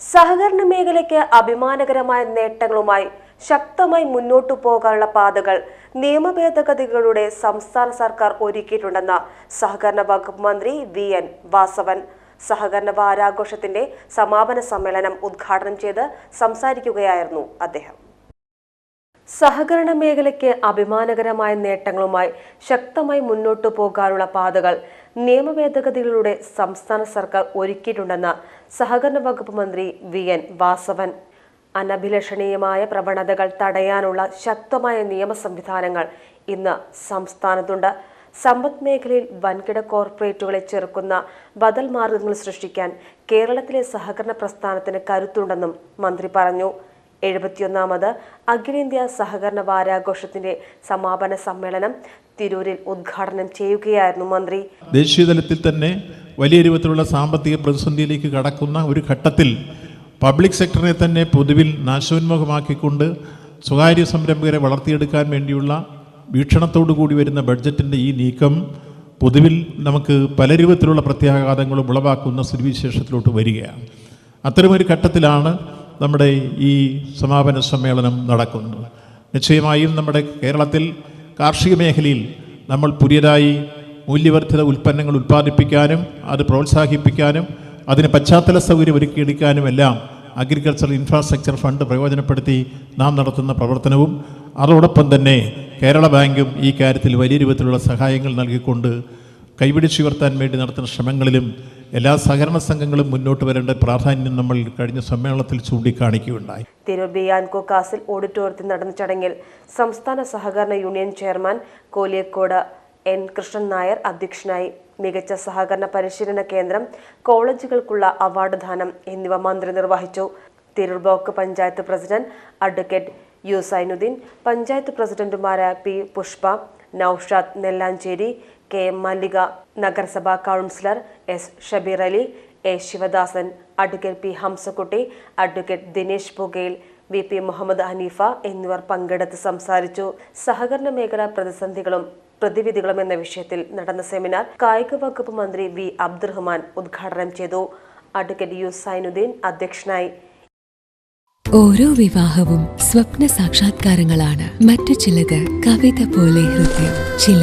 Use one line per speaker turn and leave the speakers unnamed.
സഹകരണ മേഖലയ്ക്ക് അഭിമാനകരമായ നേട്ടങ്ങളുമായി ശക്തമായി മുന്നോട്ടു പോകാനുള്ള പാതകൾ നിയമ ഭേദഗതികളുടെ സംസ്ഥാന സർക്കാർ ഒരുക്കിയിട്ടുണ്ടെന്ന് സഹകരണ വകുപ്പ് മന്ത്രി വി എൻ വാസവൻ. സഹകരണ വാരാഘോഷത്തിന്റെ സമാപന സമ്മേളനം ഉദ്ഘാടനം ചെയ്ത് സംസാരിക്കുകയായിരുന്നു അദ്ദേഹം. സഹകരണ മേഖലയ്ക്ക് അഭിമാനകരമായ നേട്ടങ്ങളുമായി ശക്തമായി മുന്നോട്ടു പോകാനുള്ള പാതകൾ നിയമഭേദഗതികളിലൂടെ സംസ്ഥാന സർക്കാർ ഒരുക്കിയിട്ടുണ്ടെന്ന് സഹകരണ വകുപ്പ് മന്ത്രി വി എൻ വാസവൻ. അനഭിലഷണീയമായ പ്രവണതകൾ തടയാനുള്ള ശക്തമായ നിയമ സംവിധാനങ്ങൾ ഇന്ന് സംസ്ഥാനത്തുണ്ട്. സമ്പദ് മേഖലയിൽ വൻകിട കോർപ്പറേറ്റുകളെ ചെറുക്കുന്ന ബദൽ മാർഗങ്ങൾ സൃഷ്ടിക്കാൻ കേരളത്തിലെ സഹകരണ പ്രസ്ഥാനത്തിന് കരുത്തുണ്ടെന്നും മന്ത്രി പറഞ്ഞു. എഴുപത്തിയൊന്നാമത് അഖിലേന്ത്യാ സഹകരണ വാരാഘോഷത്തിന്റെ സമാപന സമ്മേളനം തിരൂരിൽ ഉദ്ഘാടനം ചെയ്യുകയായിരുന്നു മന്ത്രി.
ദേശീയതലത്തിൽ തന്നെ വലിയ രൂപത്തിലുള്ള സാമ്പത്തിക പ്രതിസന്ധിയിലേക്ക് കടക്കുന്ന ഒരു ഘട്ടത്തിൽ പബ്ലിക് സെക്ടറിനെ തന്നെ പൊതുവിൽ നാശോന്മുഖമാക്കിക്കൊണ്ട് സ്വകാര്യ സംരംഭകരെ വളർത്തിയെടുക്കാൻ വേണ്ടിയുള്ള വീക്ഷണത്തോടു കൂടി വരുന്ന ബഡ്ജറ്റിന്റെ ഈ നീക്കം പൊതുവിൽ നമുക്ക് പല രൂപത്തിലുള്ള പ്രത്യാഘാതങ്ങളും ഉളവാക്കുന്ന സ്ഥിതിവിശേഷത്തിലോട്ട് വരികയാണ്. അത്തരമൊരു ഘട്ടത്തിലാണ് നമ്മുടെ ഈ സമാപന സമ്മേളനം നടക്കുന്നത് നിശ്ചയമായും നമ്മുടെ കേരളത്തിൽ കാർഷിക മേഖലയിൽ നമ്മൾ പുതിയതായി മൂല്യവർദ്ധിത ഉൽപ്പന്നങ്ങൾ ഉൽപ്പാദിപ്പിക്കാനും അത് പ്രോത്സാഹിപ്പിക്കാനും അതിന് പശ്ചാത്തല സൗകര്യം ഒരുക്കിയെടുക്കാനുമെല്ലാം അഗ്രികൾച്ചർ ഇൻഫ്രാസ്ട്രക്ചർ ഫണ്ട് പ്രയോജനപ്പെടുത്തി നാം നടത്തുന്ന പ്രവർത്തനവും അതോടൊപ്പം തന്നെ കേരള ബാങ്കും ഈ കാര്യത്തിൽ വലിയ രൂപത്തിലുള്ള സഹായങ്ങൾ നൽകിക്കൊണ്ട് കൈപിടിച്ചുയർത്താൻ വേണ്ടി നടത്തുന്ന ശ്രമങ്ങളിലും എല്ലാ സഹകരണ സംഘങ്ങളും മുന്നോട്ട് വരേണ്ട പ്രാധാന്യം നമ്മൾ കഴിഞ്ഞ സമ്മേളനത്തിൽ ചൂണ്ടിക്കാണിക്കുകയുണ്ടായി.
തിരൂർ ബിയാൻകോ കാസിൽ ഓഡിറ്റോറിയത്തിൽ നടന്ന ചടങ്ങിൽ സംസ്ഥാന സഹകരണ union chairman Koliyakode N Krishnan Nair അധ്യക്ഷനായി മികച്ച സഹകരണ പരിശീലന കേന്ദ്രം കോളേജുകൾക്കുള്ള അവാർഡ് ദാനം എന്നിവ മന്ത്രി നിർവഹിച്ചു. Tirur block panchayat president advocate U Zainuddin panchayat പ്രസിഡന്റുമാരായ P Pushpa Naushad Nellancheri K M Mallika നഗരസഭാ councillor S Shabeer Ali A Sivadasan advocate P Hamsakutty advocate Dinesh Pukayil V P Muhammad Haneefa എന്നിവർ പങ്കെടുത്ത് സംസാരിച്ചു. സഹകരണ മേഖല പ്രതിസന്ധികളും പ്രതിവിധികളും എന്ന വിഷയത്തിൽ നടന്ന സെമിനാർ കായിക വകുപ്പ് മന്ത്രി വി അബ്ദുറഹ്മാൻ ഉദ്ഘാടനം ചെയ്തു. അഡ്വക്കേറ്റ് യു സൈനുദ്ദീൻ അധ്യക്ഷനായി.
ഓരോ വിവാഹവും സ്വപ്ന സാക്ഷാത്കാരങ്ങളാണ്. മറ്റു ചിലത് കവിത പോലെ ഹൃദയം ചില